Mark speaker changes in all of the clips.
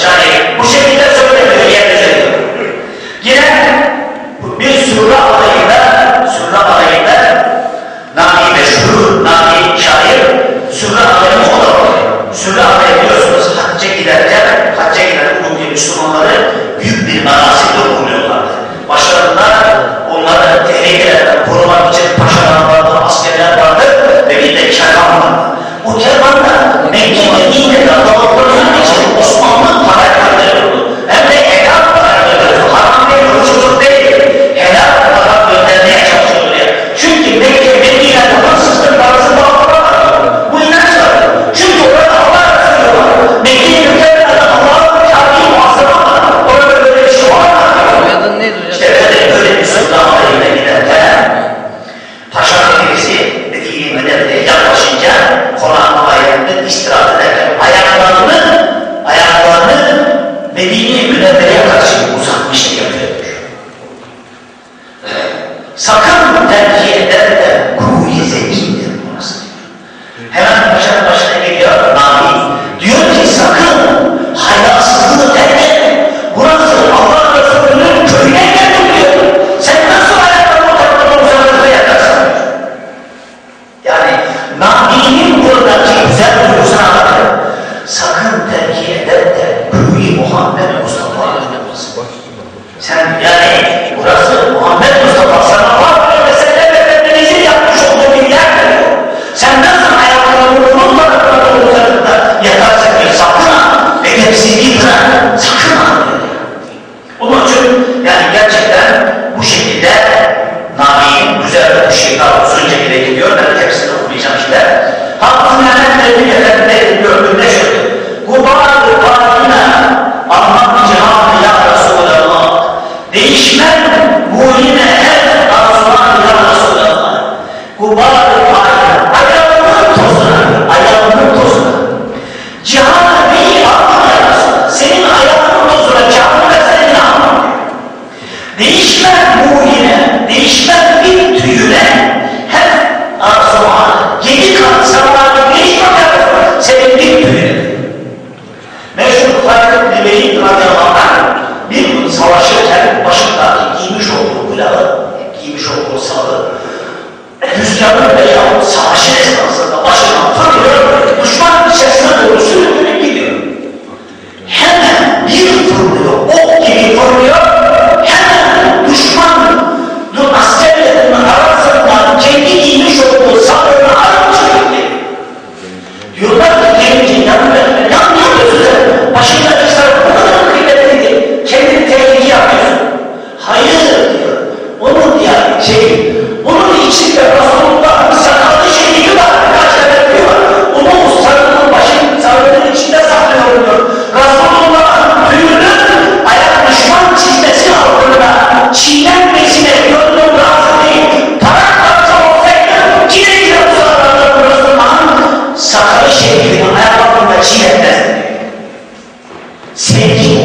Speaker 1: yaptı. Bu şekilde söylemiyor, yerde söylüyor. Yine bir surra alayında, surra alayında Nami meşhur, Nami şair, surra alayını o da oluyor. Surra alayı biliyorsunuz hacca giderken, hacca giden umumi Müslümanları büyük bir marasimde bulunuyorlardı. Başlarında onları tehlikelerden korumak için paşalar vardı, askerler vardı ve bir de kervan vardı. O kervan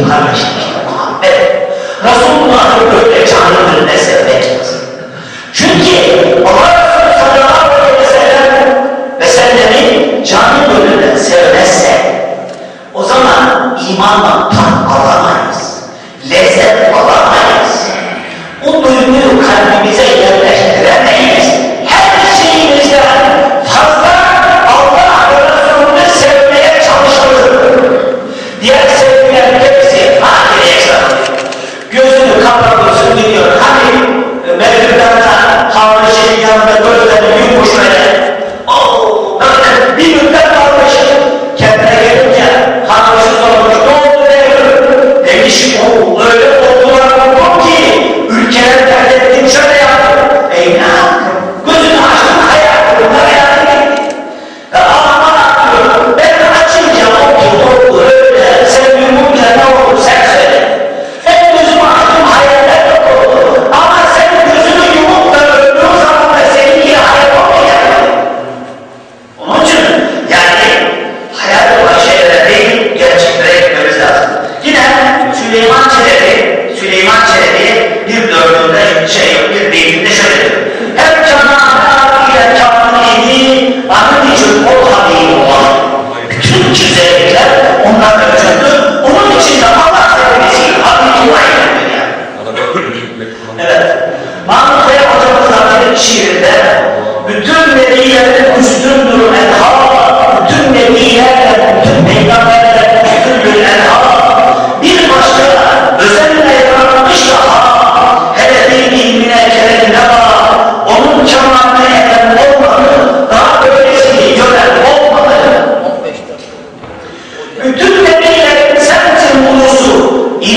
Speaker 1: 話。してき、ラスト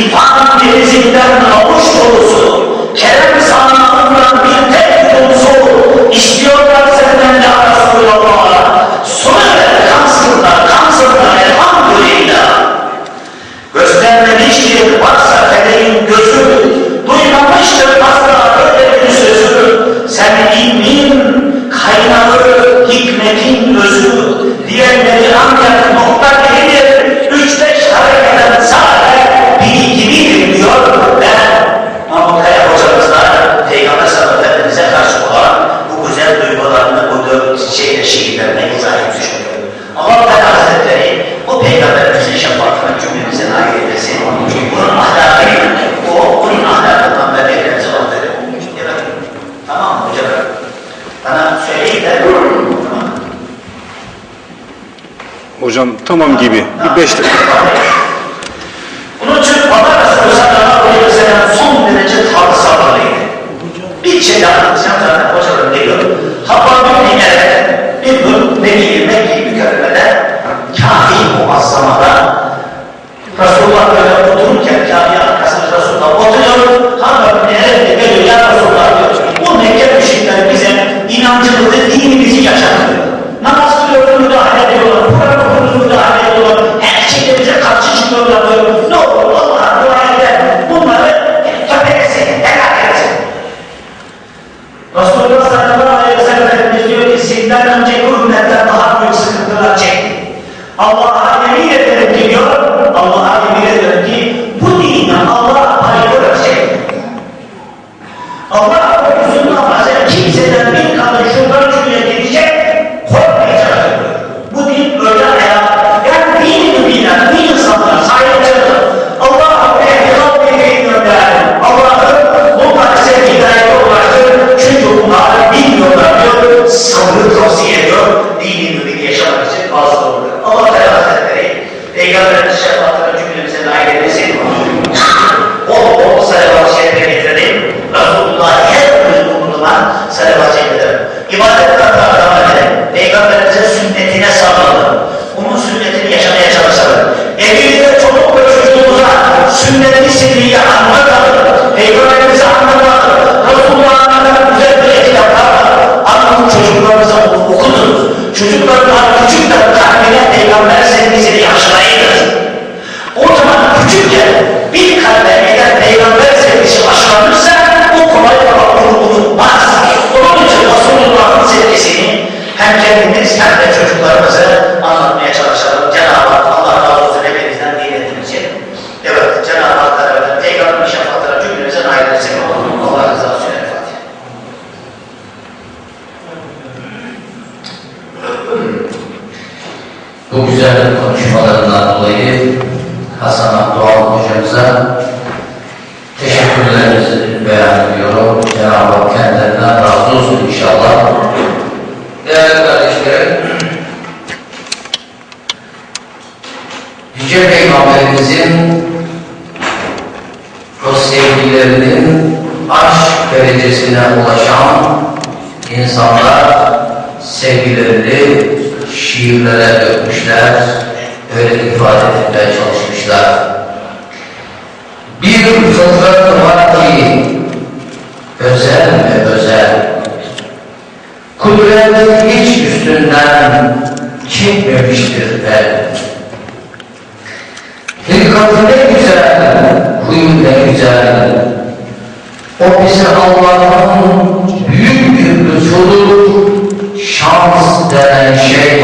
Speaker 1: İrfan denizinden avuç dolusu, kerem sanatından bir tek dolusu,
Speaker 2: istiyor Tamam gibi. Bir beş dakika.
Speaker 1: Bunun için sallallahu aleyhi ve sellem son derece tarzı sabırlıydı. Bir şey daha anlatacağım zaten hocalarım diyor. Habbabim Nimer'e bir gün Nebi Mekki mükerremede kafi muazzamada Resulullah böyle otururken kafi arkasında Resulullah oturuyor. Habbabim Nimer'e geliyor ya Resulullah diyor. Bu Mekke müşrikleri bize inancımızı, dinimizi yaşatmıyor. Namaz kılıyorlar, müdahale ediyorlar. Güzel
Speaker 3: konuşmalarından dolayı Hasan Abdüal hocamıza teşekkürlerimizi beyan ediyorum. Cenab-ı Hak kendilerinden razı olsun inşallah. Değerli kardeşlerim, Yüce Peygamberimizin o sevgilerinin aşk derecesine ulaşan insanlar sevgilerini şiirlere dökmüşler, öyle ifade etmeye çalışmışlar. Bir fıtrat var ki özel ve özel, kudret hiç üstünden çıkmamıştır el. Hilkatı ne güzel, huyu ne güzel. O bize Allah'ın büyük bir lütfudur. Şans denen şey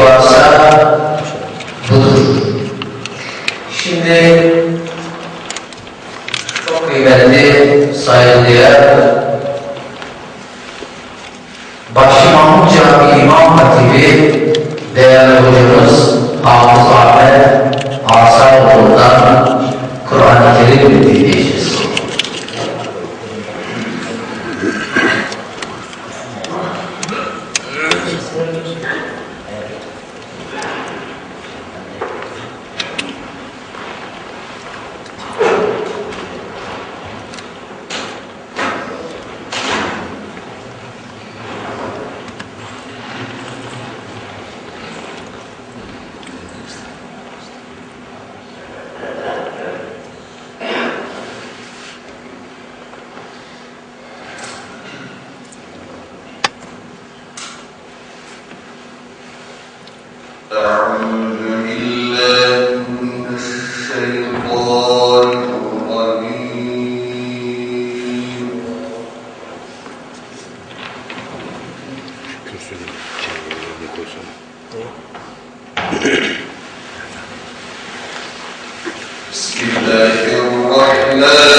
Speaker 4: بسم الله الرحمن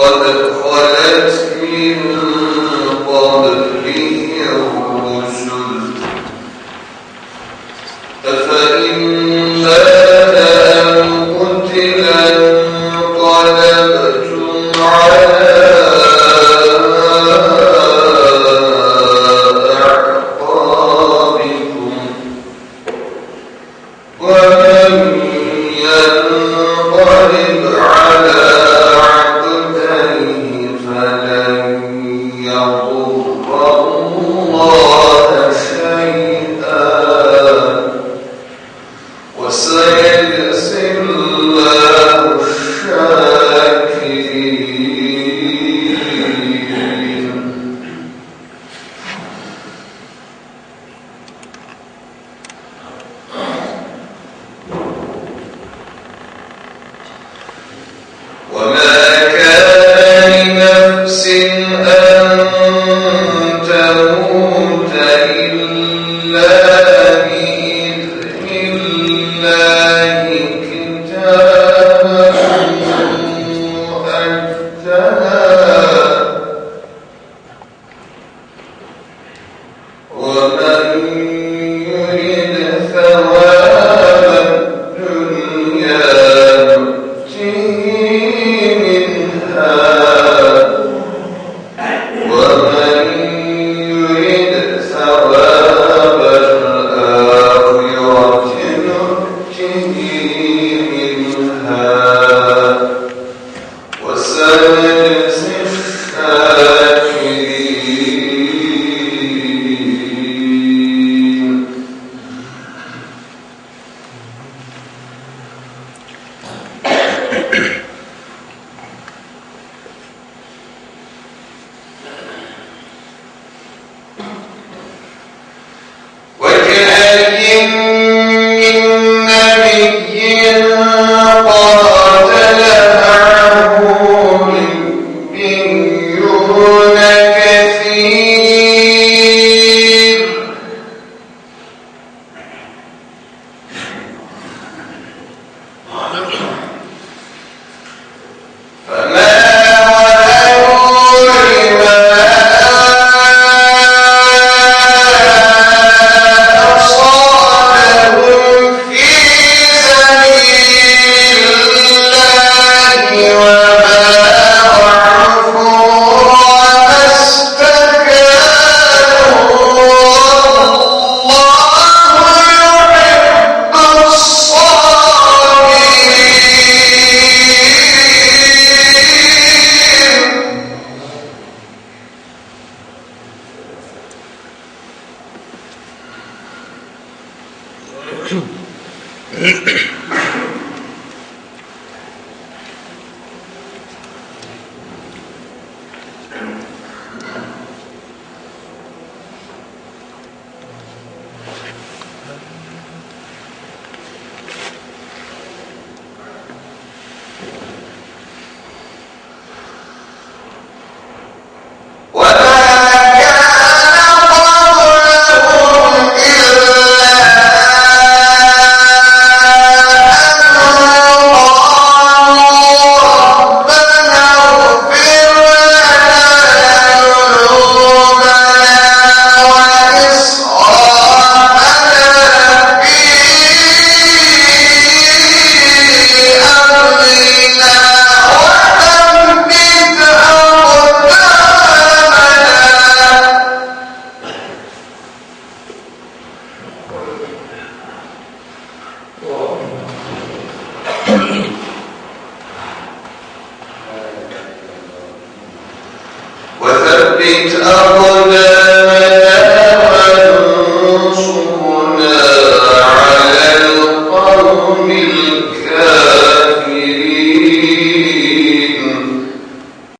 Speaker 4: قد خلت من قبله الرسل